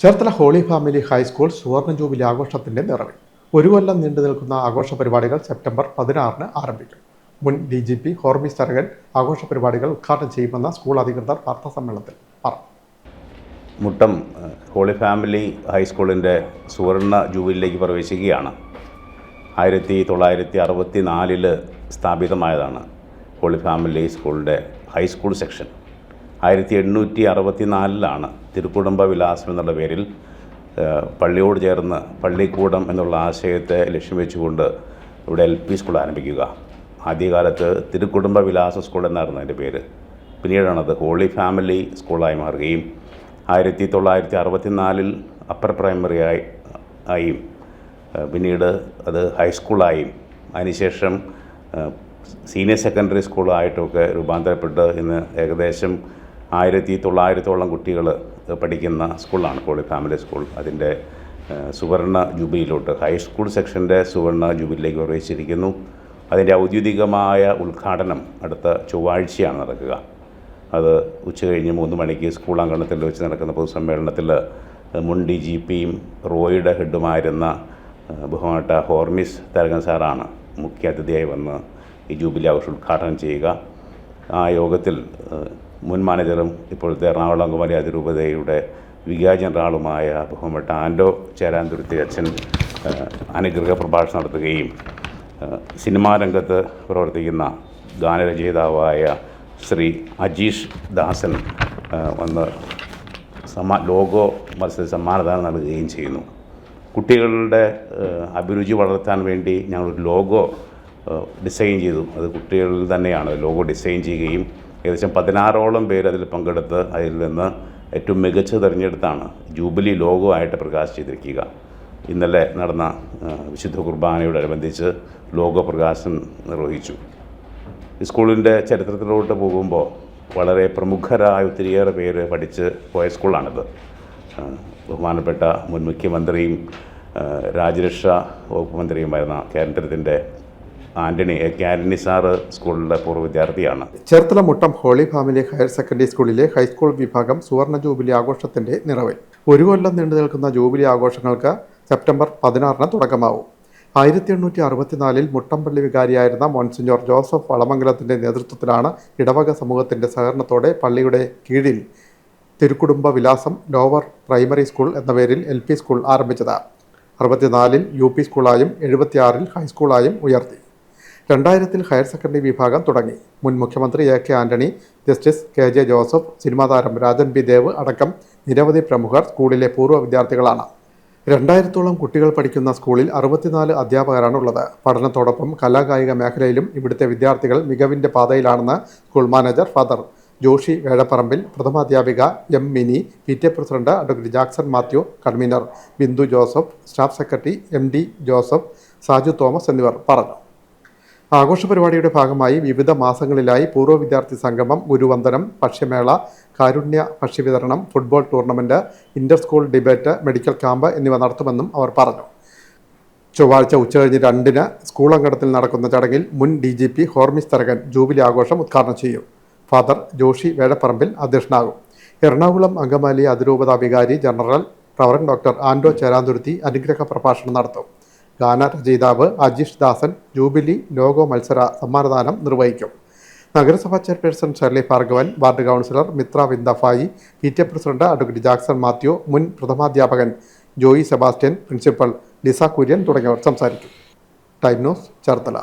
Cherthala holy family high school സുവർണ jubilee ആഘോഷത്തിന്റെ നിറവിൽ. ഒരു കൊല്ലം നീണ്ടു നിൽക്കുന്ന ആഘോഷ പരിപാടികൾ സെപ്റ്റംബർ പതിനാറിന് ആരംഭിക്കും. മുൻ D G P Hormis Tharakan ആഘോഷ പരിപാടികൾ ഉദ്ഘാടനം ചെയ്യുമെന്ന് സ്കൂൾ അധികൃതർ വാർത്താ സമ്മേളനത്തിൽ പറഞ്ഞു. മുട്ടം ഹോളി ഫാമിലി ഹൈസ്കൂളിന്റെ സുവർണ ജൂബിലിയിലേക്ക് പ്രവേശിക്കുകയാണ്. ആയിരത്തി തൊള്ളായിരത്തി അറുപത്തി നാലിൽ സ്ഥാപിതമായതാണ് ഹോളി ഫാമിലി സ്കൂളിന്റെ ഹൈസ്കൂൾ സെക്ഷൻ. ആയിരത്തി എണ്ണൂറ്റി അറുപത്തി നാലിലാണ് തിരുക്കുടുംബ വിലാസം എന്നുള്ള പേരിൽ പള്ളിയോട് ചേർന്ന് പള്ളിക്കൂടം എന്നുള്ള ആശയത്തെ ലക്ഷ്യം വെച്ചുകൊണ്ട് ഇവിടെ എൽ പി സ്കൂൾ ആരംഭിക്കുക. ആദ്യകാലത്ത് തിരുക്കുടുംബ വിലാസ സ്കൂൾ എന്നായിരുന്നു അതിന്റെ പേര്. പിന്നീടാണത് ഹോളി ഫാമിലി സ്കൂളായി മാറുകയും ആയിരത്തി തൊള്ളായിരത്തി അറുപത്തിനാലിൽ അപ്പർ പ്രൈമറി ആയി ആയും പിന്നീട് അത് ഹൈസ്കൂളായും. അതിനുശേഷം സീനിയർ സെക്കൻഡറി സ്കൂളായിട്ടൊക്കെ രൂപാന്തരപ്പെട്ട് ഇന്ന് ഏകദേശം ആയിരത്തി തൊള്ളായിരത്തോളം കുട്ടികൾ പഠിക്കുന്ന സ്കൂളാണ് പോളി ഫാമിലി സ്കൂൾ. അതിന്റെ സുവർണ ജൂബിലിയിലോട്ട് ഹൈസ്കൂൾ സെക്ഷന്റെ സുവർണ ജൂബിലിയിലേക്ക് പ്രവേശിച്ചിരിക്കുന്നു. അതിന്റെ ഔദ്യോഗികമായ ഉദ്ഘാടനം അടുത്ത ചൊവ്വാഴ്ചയാണ് നടക്കുക. അത് ഉച്ച കഴിഞ്ഞ് മൂന്ന് മണിക്ക് സ്കൂൾ അങ്കണത്തിൽ വെച്ച് നടക്കുന്ന പൊതുസമ്മേളനത്തിൽ മുൻ ഡി ജി പിയും റോയുടെ ഹെഡുമായിരുന്ന ബഹുമാട്ട ഹോർമിസ് തരകൻ സാറാണ് മുഖ്യാതിഥിയായി വന്ന് ഈ ജൂബിലി ആഘോഷം ഉദ്ഘാടനം ചെയ്യുക. ആ യോഗത്തിൽ മുൻ മാനേജറും ഇപ്പോഴത്തെ എറണാകുളം അങ്കമാലി അതിരൂപതയുടെ വികാ ജനറാളുമായ ബഹുമട്ട ആൻഡോ ചേരാന്തുരുത്തി അച്ഛൻ അനുഗ്രഹ പ്രഭാഷണം നടത്തുകയും സിനിമാ രംഗത്ത് പ്രവർത്തിക്കുന്ന ഗാനരചയിതാവായ ശ്രീ അജീഷ് ദാസൻ വന്ന് സമ്മാ ലോഗോ മത്സര സമ്മാനദാനം നൽകുകയും ചെയ്യുന്നു. കുട്ടികളുടെ അഭിരുചി വളർത്താൻ വേണ്ടി ഞങ്ങളൊരു ലോഗോ ഡിസൈൻ ചെയ്തു. അത് കുട്ടികളിൽ തന്നെയാണ്. ലോഗോ ഡിസൈൻ ചെയ്യുകയും ഏകദേശം പതിനാറോളം പേര് അതിൽ പങ്കെടുത്ത് അതിൽ നിന്ന് ഏറ്റവും മികച്ച തിരഞ്ഞെടുത്താണ് ജൂബിലി ലോഗോ ആയിട്ട് പ്രകാശിച്ചിരിക്കുക ഇന്നലെ നടന്ന വിശുദ്ധ കുർബാനയോടനുബന്ധിച്ച് ലോഗോ പ്രകാശനം നിർവഹിച്ചു. സ്കൂളിന്റെ ചരിത്രത്തിലോട്ട് പോകുമ്പോൾ വളരെ പ്രമുഖരായ ഒത്തിരിയേറെ പേര് പഠിച്ച് പോയ സ്കൂളാണിത്. ബഹുമാനപ്പെട്ട മുൻ മുഖ്യമന്ത്രിയും രാജ്യരക്ഷാ വകുപ്പ് മന്ത്രിയുമായിരുന്ന കേന്ദ്രത്തിന്റെ Antony A. K. Antony sir സ്കൂളിലെ പൂർവ വിദ്യാർത്ഥിയാണ്. Cherthala Muttam holy family higher secondary സ്കൂളിലെ ഹൈസ്കൂൾ വിഭാഗം സുവർണ ജൂബിലി ആഘോഷത്തിന്റെ നിറവിൽ ഒരു കൊല്ലം നീണ്ടു നിൽക്കുന്ന ജൂബിലി ആഘോഷങ്ങൾക്ക് സെപ്റ്റംബർ പതിനാറിന് തുടക്കമാവും. ആയിരത്തി എണ്ണൂറ്റി അറുപത്തിനാലിൽ മുട്ടംപള്ളി വികാരിയായിരുന്ന മോൺസിഞ്ഞോർ ജോസഫ് വളമംഗലത്തിന്റെ നേതൃത്വത്തിലാണ് ഇടവക സമൂഹത്തിന്റെ സഹകരണത്തോടെ പള്ളിയുടെ കീഴിൽ തിരുക്കുടുംബ വിലാസം ലോവർ പ്രൈമറി സ്കൂൾ എന്ന പേരിൽ എൽ സ്കൂൾ ആരംഭിച്ചത്. അറുപത്തിനാലിൽ യു പി സ്കൂളായും എഴുപത്തിയാറിൽ ഹൈസ്കൂളായും ഉയർത്തി. രണ്ടായിരത്തിൽ ഹയർ സെക്കൻഡറി വിഭാഗം തുടങ്ങി. മുൻ മുഖ്യമന്ത്രി A K Antony justice K J Joseph cinema താരം രാജൻ ബി ദേവ് അടക്കം നിരവധി പ്രമുഖർ സ്കൂളിലെ പൂർവ വിദ്യാർത്ഥികളാണ്. രണ്ടായിരത്തോളം കുട്ടികൾ പഠിക്കുന്ന സ്കൂളിൽ അറുപത്തിനാല് അധ്യാപകരാണുള്ളത്. പഠനത്തോടൊപ്പം കലാകായിക മേഖലയിലും ഇവിടുത്തെ വിദ്യാർത്ഥികൾ മികവിന്റെ പാതയിലാണെന്ന് school manager father Joshi Vezhapparambil പ്രഥമാധ്യാപിക M Mini P T president advocate Jackson Mathew convener Bindu Joseph staff secretary M D Joseph Saju Thomas എന്നിവർ പറഞ്ഞു. ആഘോഷ പരിപാടിയുടെ ഭാഗമായി വിവിധ മാസങ്ങളിലായി പൂർവ വിദ്യാർത്ഥി സംഗമം ഗുരുവന്ദനം ഭക്ഷ്യമേള കാരുണ്യ ഭക്ഷ്യവിതരണം football tournament inter school debate medical camp എന്നിവ നടത്തുമെന്നും അവർ പറഞ്ഞു. ചൊവ്വാഴ്ച ഉച്ചകഴിഞ്ഞ് രണ്ടിന് സ്കൂൾ അങ്കണത്തിൽ നടക്കുന്ന ചടങ്ങിൽ മുൻ D G P Hormis Tharakan jubilee ആഘോഷം ഉദ്ഘാടനം ചെയ്യും. ഫാദർ ജോഷി വേഴപ്പറമ്പിൽ അധ്യക്ഷനാകും. എറണാകുളം അങ്കമാലി അതിരൂപത വികാരി general reverend doctor Anto Cheranthuruthy അനുഗ്രഹ പ്രഭാഷണം നടത്തും. ഗാന രചയിതാവ് അജീഷ് ദാസൻ ജൂബിലി ലോഗോ മത്സര സമ്മാനദാനം നിർവഹിക്കും. നഗരസഭാ chairperson Shirley Bhargavan ward councillor Mithra വിന്ദഫായി P T president advocate Jackson Mathew മുൻ പ്രഥമാധ്യാപകൻ ജോയി സെബാസ്റ്റ്യൻ പ്രിൻസിപ്പൽ ലിസ കുര്യൻ തുടങ്ങിയവർ സംസാരിക്കും. Time news Cherthala.